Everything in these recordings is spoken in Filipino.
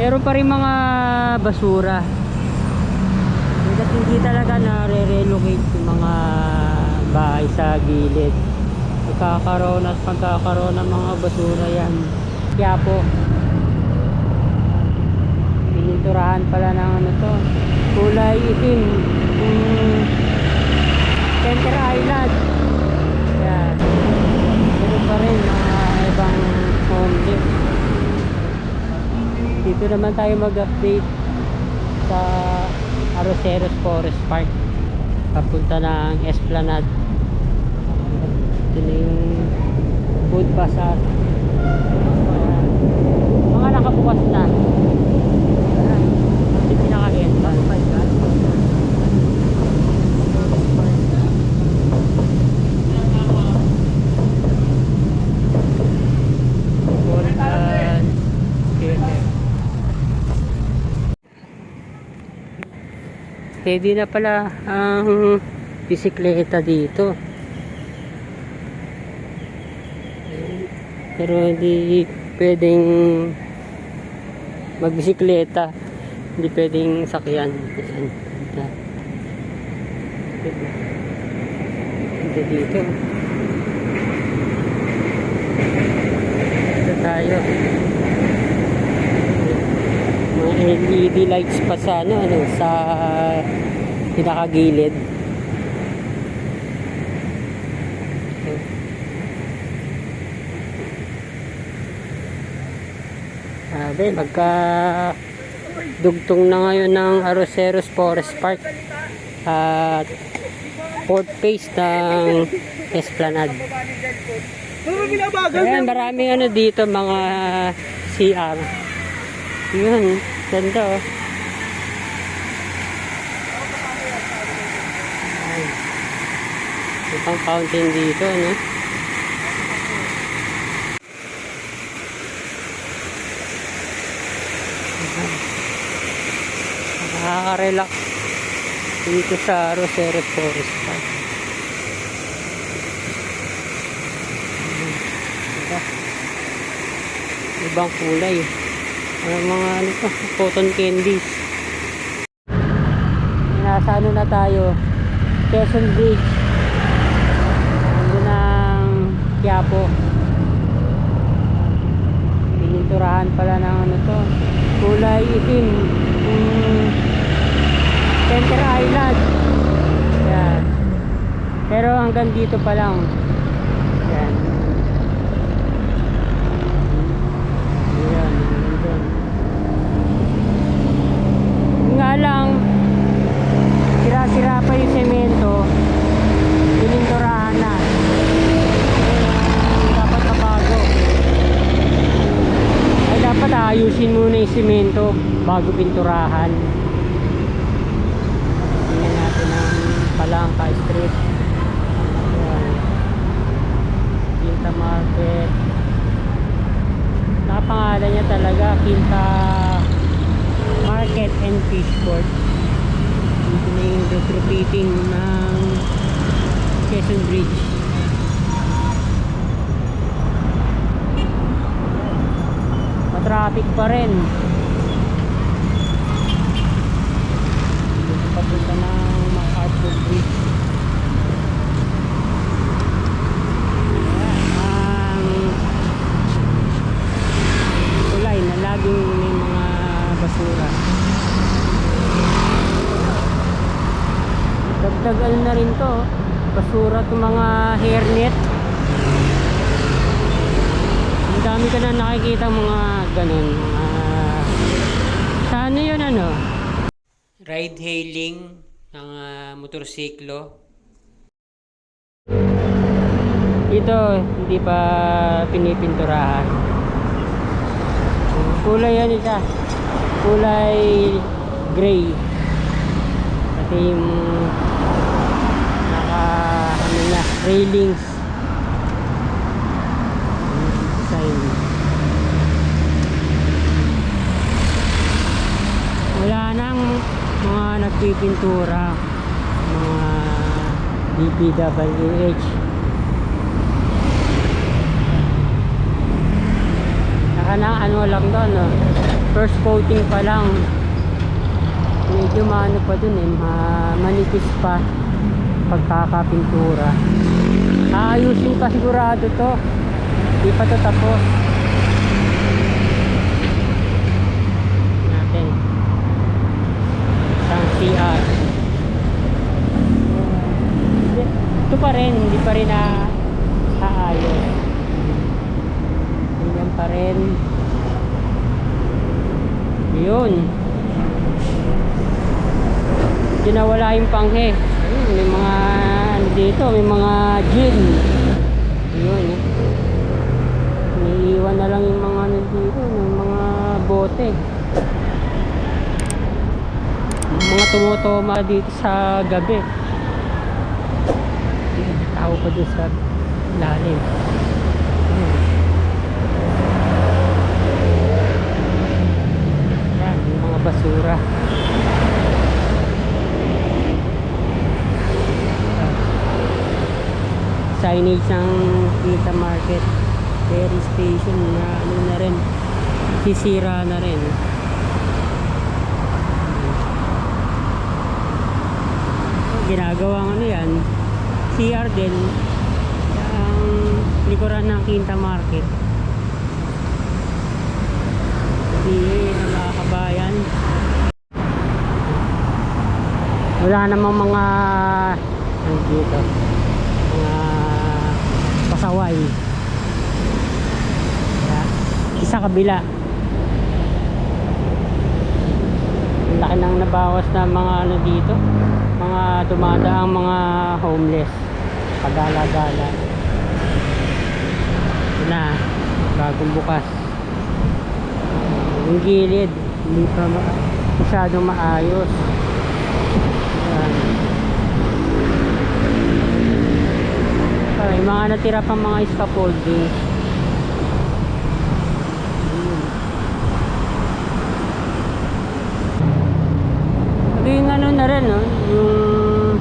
Meron pa rin mga basura. Hindi, hindi talaga na-relocate yung mga bahay sa gilid. Magkakaroon at pagkakaroon ng mga basura yan. Kaya po, pininturahan pala ng ano to. Kulay itim. Yung Center Island. Yan. Meron pa rin mga ibang homeless. Dito naman tayo mag-update sa Arroceros Forest Park. Papunta ng Esplanade. Ito na yung food bazaar. Mga nakabukas na. Ayan. Ito yung pinaka-entrance. Golden Killer. Pwede na pala ang bisikleta dito. Pero hindi pwedeng magbisikleta. Hindi pwedeng sakyan. Ayan. Ito. Ito dito. Ito tayo. LED lights pa sa ano, ano sa pinakagilid. Sabi, magka dugtong na ngayon ng Arroceros Forest Park at fourth phase ng Esplanade. Ayan, maraming ano dito, mga CR. Yun, ganda oh. May pang fountain dito, no? Nakaka-relax dito sa Roseros Forest Park. Diba? Ibang kulay. Ano mga ano to, cotton candies. Nasa ano na tayo? Quezon Bridge. Nandun ng Quiapo. Pininturahan pala ng ano to. Kulay itim. Yung Center Island. Yan. Pero hanggang dito pa lang. Yan. Ayan, nandun. Nga lang, sira-sira pa yung semento, pininturahan na. Kaya, dapat mabago. Ay, dapat ayusin muna yung semento bago pinturahan. Tingnan natin ang Palangka. Ayan. Quinta Market. Nakapangalan niya talaga, Quinta Market and Fishport. Dito na yung retrofitting ng Quezon Bridge. Matraffic pa rin. Dito papunta ng MacArthur Bridge. Ayan, ang tulay na laging may mga basura. Dagdag ano na rin to, basura itong mga hairnet. Ang dami ka na nakikita mga ganun. Mga... Sa ano yun ano? Ride hailing ng ah, motorsiklo. Ito, hindi pa pinipinturahan. Kulay yan isa. Kulay gray. Pati yung naka ano niya, railings. Wala nang mga nagpipintura. Mga DPWH. ano, ano lang doon, no? first coating pa lang. Medyo maano pa dun eh, ma manipis pa pagkakapintura. Aayusin pa sigurado to. Di pa to tapos. Natin. Isang CR. Hindi- Ito pa rin, hindi pa rin na aayos. Ganyan pa rin. Yun. Hindi nawala yung panghe. Ayun, may mga dito, may mga gin. Yun. eh. Iniiwan na lang yung mga ano dito, yung mga bote. Mga tumutoma dito sa gabi. Ayun, Tao pa doon sa lalim. Yan, yung mga basura. Signage ng Kita Market. Ferry station na ano na rin sisira na rin. Ginagawang ano yan CR din ang likuran ng Quinta Market. Hindi ng mga kabayan wala namang mga ano dito pasaway. Kaya, isa kabila. Laki nang nabawas na mga ano dito. Mga dumadaang mga homeless. Pagala-gala ito na. Bagong bukas. Yung gilid. Hindi pa ma- maayos Ayan. Ay, mga natira pang mga scaffolding. Ayun. Ito yung ano na rin, no? Yung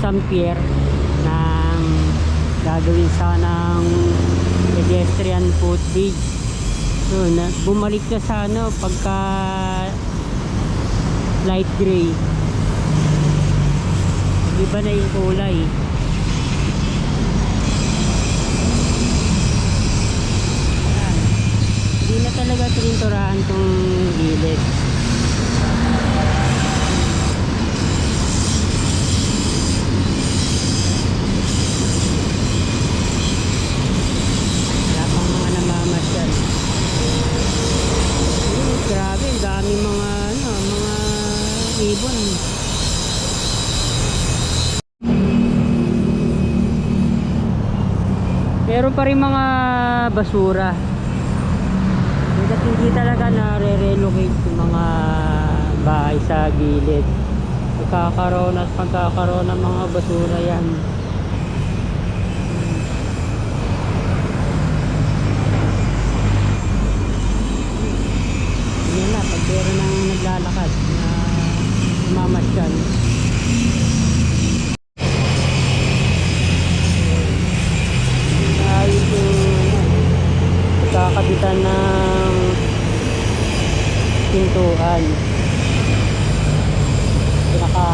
San Pierre na gagawin sanang pedestrian footbridge. So, na, bumalik na sa ano pagka light gray. Iba na yung kulay. Ayan. Hindi na talaga tininturahan tong gilid. Meron pa rin mga basura. Hindi talaga na-relocate yung mga bahay sa gilid. Pagkakaroon at pagkakaroon ng mga basura. Yan na, pag meron nang naglalakad na mamasyal. ayos yung ano, pagkakabitan ng pintuan pinaka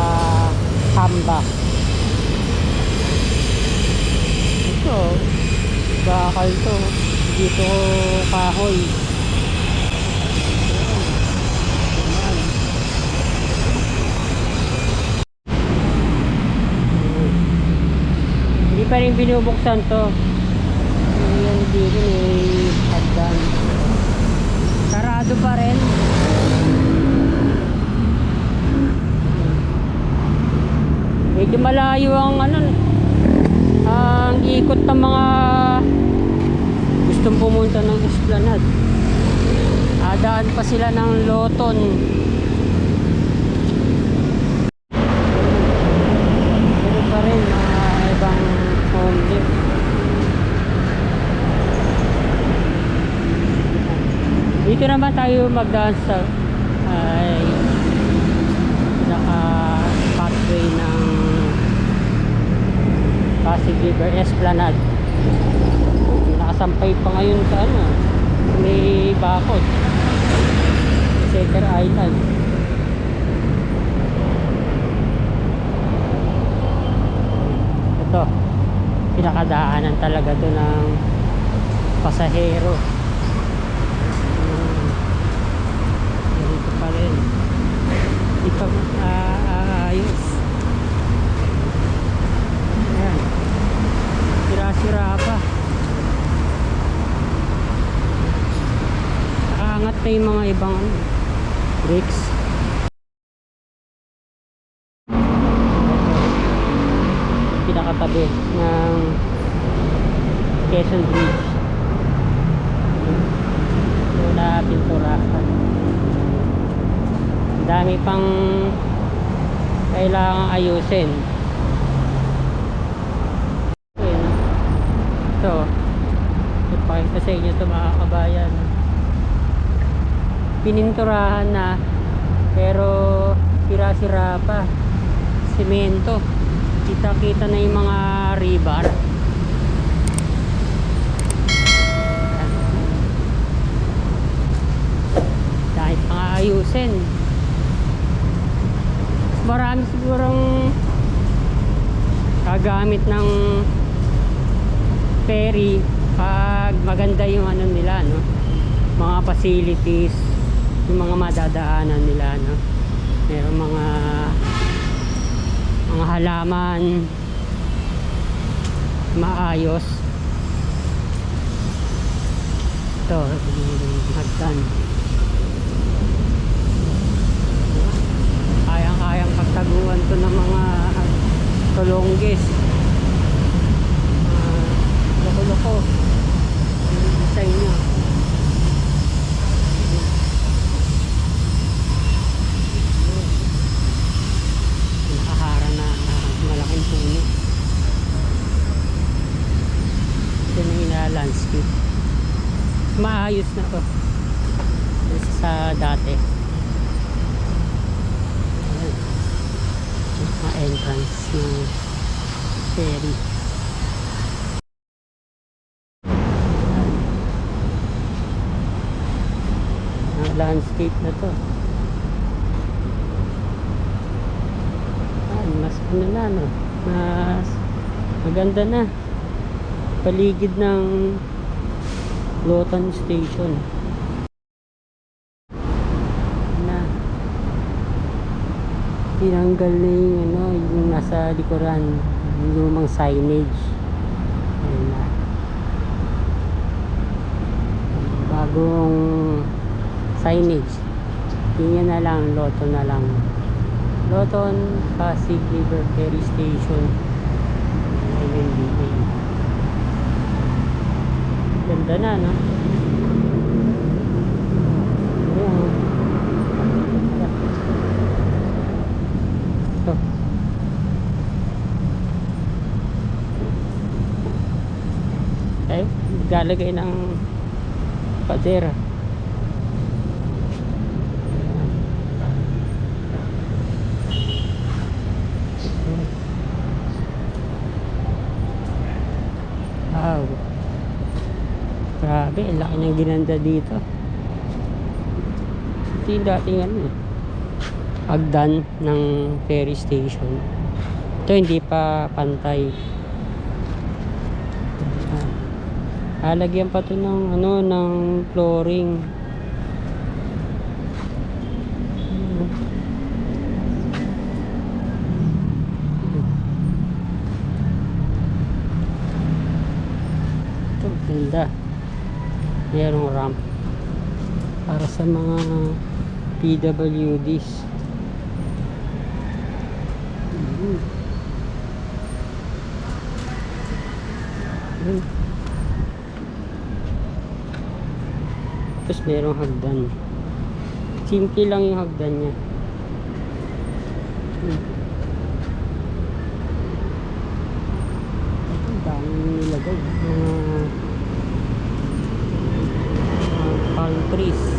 hambak ito bakal to dito kahoy. Hindi pa rin binubuksan to. Yan dito may hagdan. Sarado pa rin. Medyo malayo ang ano ang ikot ng mga gustong pumunta ng Esplanade. Adaan pa sila ng Loton. Meron pa rin mga ibang home lift. Dito naman tayo magdaan sa ay naka pathway ng Pasig River Esplanade. Naka nakasampay pa ngayon sa ano, may bakod. Setter Island. Ito, pinakadaanan talaga to ng pasahero. Hmm. Ganito pa rin. Hindi pa aayos. Ayan. Sira-sira pa. Nakaangat ano, bricks. Pinakatabi ng Quezon Bridge. Na pinturahan. Dami pang kailangang ayusin. Ito. Ipakita sa inyo ito mga kabayan. Pininturahan na pero sira-sira pa. Semento. Kita-kita na yung mga rebar. Dahil pang ayusin. Marami sigurong gagamit ng ferry pag maganda yung ano nila no mga facilities yung mga madadaanan nila no? Merong mga mga halaman maayos. Ito hagdan kayang kayang pagtaguan to ng mga tulonggis uh, loko-loko. Yung design niya nakahara na uh, malaking puno ito na yung landscape maayos na to. Kaysa sa dati. Ayan. Mga entrance ng ferry. Landscape na to. Ah, mas ano na no mas maganda na. Paligid ng Lotan Station. Na. Tinanggal na yung ano yung nasa likuran yung lumang signage. Ayan na. Bagong signage. Tingnan na lang Loto na lang Loton Pasig River Ferry Station LNBA ganda na no Ayan. Ito. ay ng pader ang laki ng ginanda dito ito yung dating ano eh agdan ng ferry station ito hindi pa pantay. Lalagyan pa to ng ano ng flooring. Ito, ganda. Merong ramp para sa mga PWDs. Mhm. Yun. Tapos merong hagdan. Simple lang yung hagdan niya. Hmm. Ang dami nilagay. Mga mga palm trees.